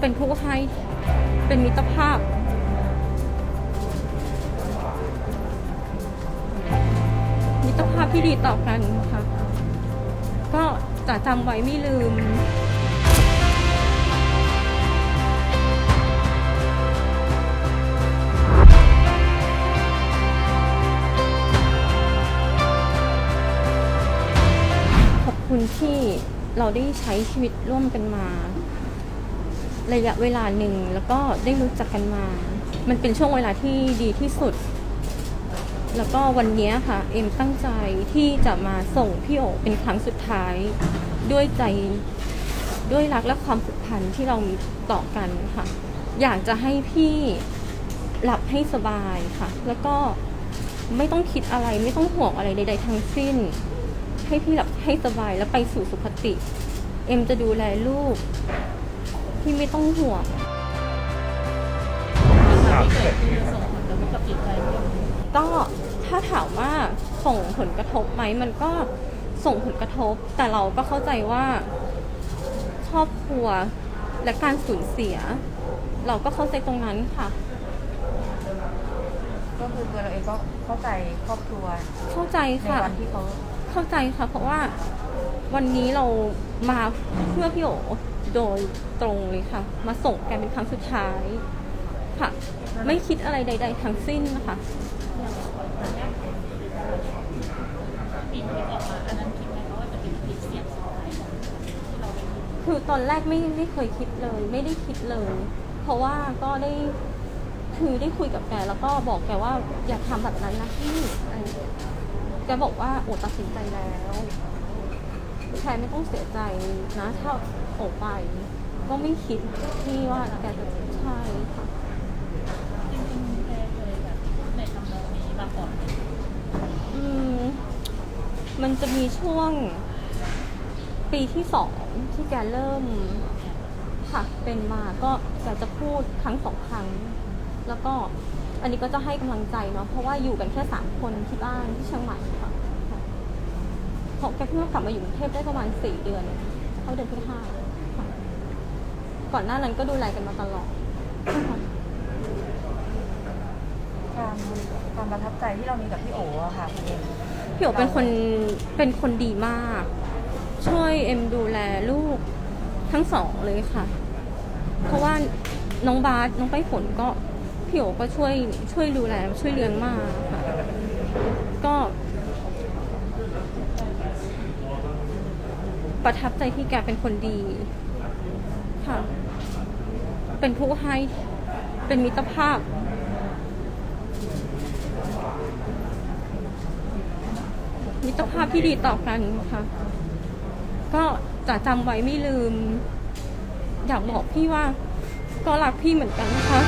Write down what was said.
เป็นผู้ให้เป็นมิตรภาพ มิตรภาพที่ดีต่อกันค่ะ ก็จะจำไว้ไม่ลืมขอบคุณที่เราได้ใช้ชีวิตร่วมกันมา ระยะเวลาหนึ่งแล้วก็ได้รู้จักกันมา มันเป็นช่วงเวลาที่ดีที่สุด แล้วก็วันนี้ค่ะ เอ็มตั้งใจที่จะมาส่งพี่โอเป็นครั้งสุดท้ายด้วยใจด้วยรักและความผูกพันที่เรามีต่อกันค่ะ อยากจะให้พี่หลับให้สบายค่ะ แล้วก็ไม่ต้องคิดอะไร ไม่ต้องห่วงอะไรใด ๆ ทั้งสิ้น ให้พี่หลับให้สบายแล้วไปสู่สุคติ เอ็มจะดูแลลูก พี่ไม่ต้องห่วงที่เกิดขึ้นส่งผลกระทบกับจิตใจพี่โอก็ถ้าถามว่าส่งผลกระทบไหมมันก็ส่งผลกระทบ แต่เราก็เข้าใจว่าครอบครัวและการสูญเสีย เราก็เข้าใจตรงนั้นค่ะ ก็คือตัวเราเองก็เข้าใจครอบครัวเข้าใจในค่ะ วันที่เขาเข้าใจค่ะ เพราะว่าวันนี้เรามาเพื่อพี่โอ โดยตรงเลยค่ะ มาส่งแกเป็นครั้งสุดท้ายค่ะ ไม่คิดอะไรใด ๆ ทั้งสิ้นนะคะปีที่ออกมาอันนั้นคิดไหมคะว่าจะเป็นคลิปเสียงสุดท้ายของที่เราได้ยินคือตอนแรกไม่ไม่เคยคิดเลย ไม่ได้คิดเลย เพราะว่าก็ได้คือได้คุยกับแกแล้วก็บอกแกว่าอย่าทำแบบนั้นนะพี่อะไรอย่างเงี้ยแกบอกว่าโอตัดสินใจแล้ว แทนไม่ต้องเสียใจนะถ้าโอไป ก็ไม่คิดที่ว่าแกจะใช่ค่ะจริงๆแกเคยแบบพูดในทำนองนี้มาก่อนไหมอืมมันจะมีช่วงปีที่สองที่แกเริ่มค่ะเป็นมาก็แกจะพูดครั้งสองครั้ง แล้วก็อันนี้ก็จะให้กำลังใจเนาะเพราะว่าอยู่กันแค่สามคนที่บ้านที่เชียงใหม่ค่ะ ค่ะเพราะแกเพิ่งกลับมาอยู่กรุงเทพได้ประมาณสี่เดือนเข้าเดือนที่ห้าค่ะก่อนหน้านั้นก็ดูแลกันมาตลอดค่ะความความประทับใจที่เรามีกับพี่โอ๋อะค่ะคุณเองพี่โอเป็นคนเป็นคนดีมาก ช่วยเอ็มดูแลลูกทั้งสองเลยค่ะ เพราะว่าน้องบาสน้องไปฝนก็พี่โอก็ช่วยช่วยดูแลช่วยเลี้ยงมากค่ะก็ ประทับใจที่แกเป็นคนดีค่ะ เป็นผู้ให้ เป็นมิตรภาพ มิตรภาพที่ดีต่อกันค่ะ ก็จะจำไว้ไม่ลืม อยากบอกพี่ว่าก็รักพี่เหมือนกันนะคะ